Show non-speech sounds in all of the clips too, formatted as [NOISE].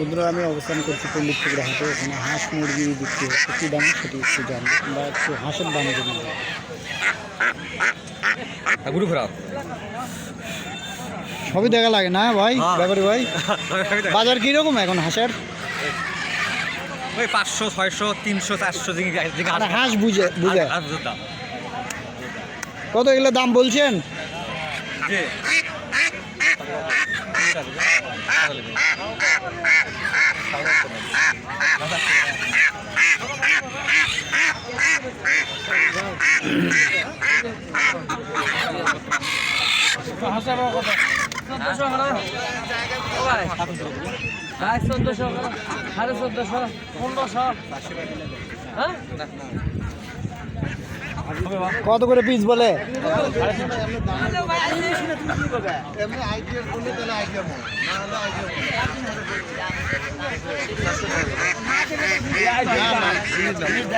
বন্ধুরা আমি অবস্থান করছি পল্লিকপুকুর হাটে। এখানে হাঁস মুরগি বিক্রি হচ্ছে কী দাম? সেটি একটু জানব। বা একটু হাঁসের দামে জন্য গুরু খারাপ সবই দেখা লাগে না ভাই? হ্যাঁ। ব্যাপারে ভাই? [LAUGHS] বাজার কীরকম এখন হাঁসের? ওই পাঁচশো ছয়শো তিনশো চারশো মানে হাঁস বুঝে বুঝে। কত এগুলো দাম বলছেন? চোদ্দশো সাড়ে চোদ্দশো পনেরোশো হ্যাঁ কত করে পিস বলে?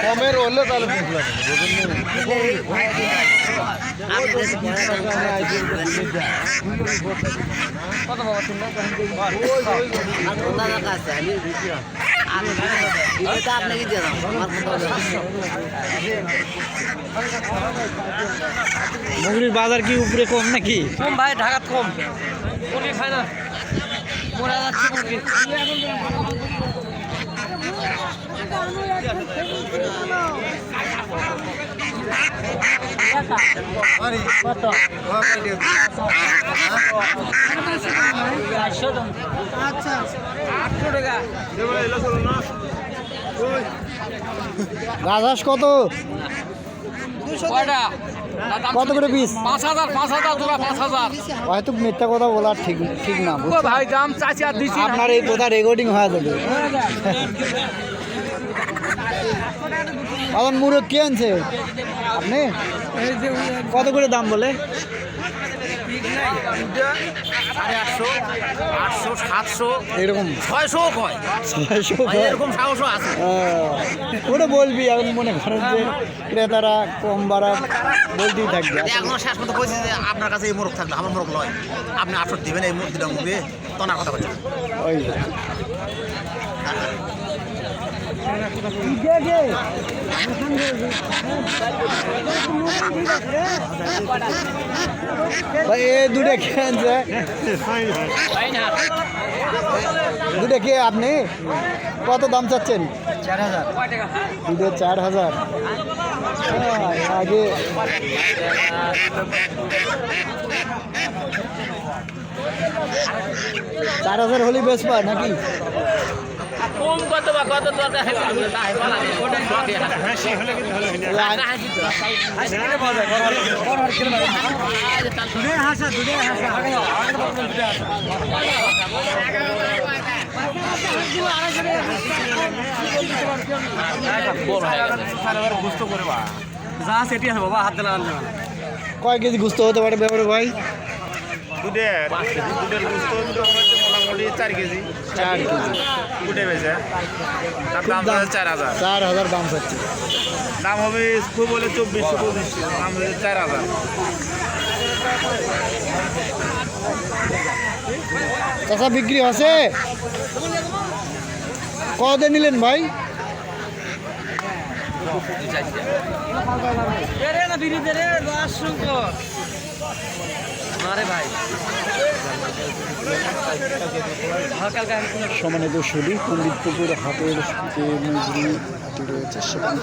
কমের হলে তাহলে কত বাবা আপনাকে দিয়ে দাও মুগরির বাজার কি উপরে কম নাকি? কম ভাই ঢাকাত কম। মুরগি খায় না মরে যাচ্ছে মুরগি রাজহাঁস কত? কত করে পিস পাঁচ হাজার পাঁচ হাজার তোরা পাঁচ হাজার। হয়তো মিথ্যা কথা বলার ঠিক ঠিক না ভাই দাম চাচি আর দিচ্ছি। আপনার এই কথা রেকর্ডিং হয়ে যাবে। এখন মুরগ কে আনছে? আপনি? কত করে দাম বলে? এরকম। ছয়শো কয় ছয়শো এরকম সাহসও আছে ওটা বলবি এখন মনে করেন যে ক্রেতারা কম বাড়া বলতেই থাকবে। এখনও শেষ মতো কইছি যে আপনার কাছে এই মোরগ থাকবে আমার মোরগ লয়। আপনি আটশো দিবেন এই দুটা মুরগি তনার কথা বলছেন ওই ভাই, এ দুটো কে আনছে দুটো কে আপনি? কত দাম চাচ্ছেন? চার হাজার। দুটো চার হাজার আগে। চার হাজার হলেই বেশ নাকি? কম কত বা কত দরকার যা সেটি আছে বাবা হাত কয় কেজি গুস্ত হতে পারে ব্যাপারে ভাই? দুধের দুধের গুস্ত চার কেজি। চার কেজি। তার দাম হচ্ছে চার হাজার। চার হাজার দাম চাচ্ছি দাম হবে খুব হলে চব্বিশশো পঁচিশশো। দাম হচ্ছে চার হাজার। চাষা বিক্রি আছে কত নিলেন ভাই? না বিড়ি দে রে দশ আরে ভাই হালকা হালকা পণ্ডিত পুকুর হাটের যে মুগরি রয়েছে সেখান।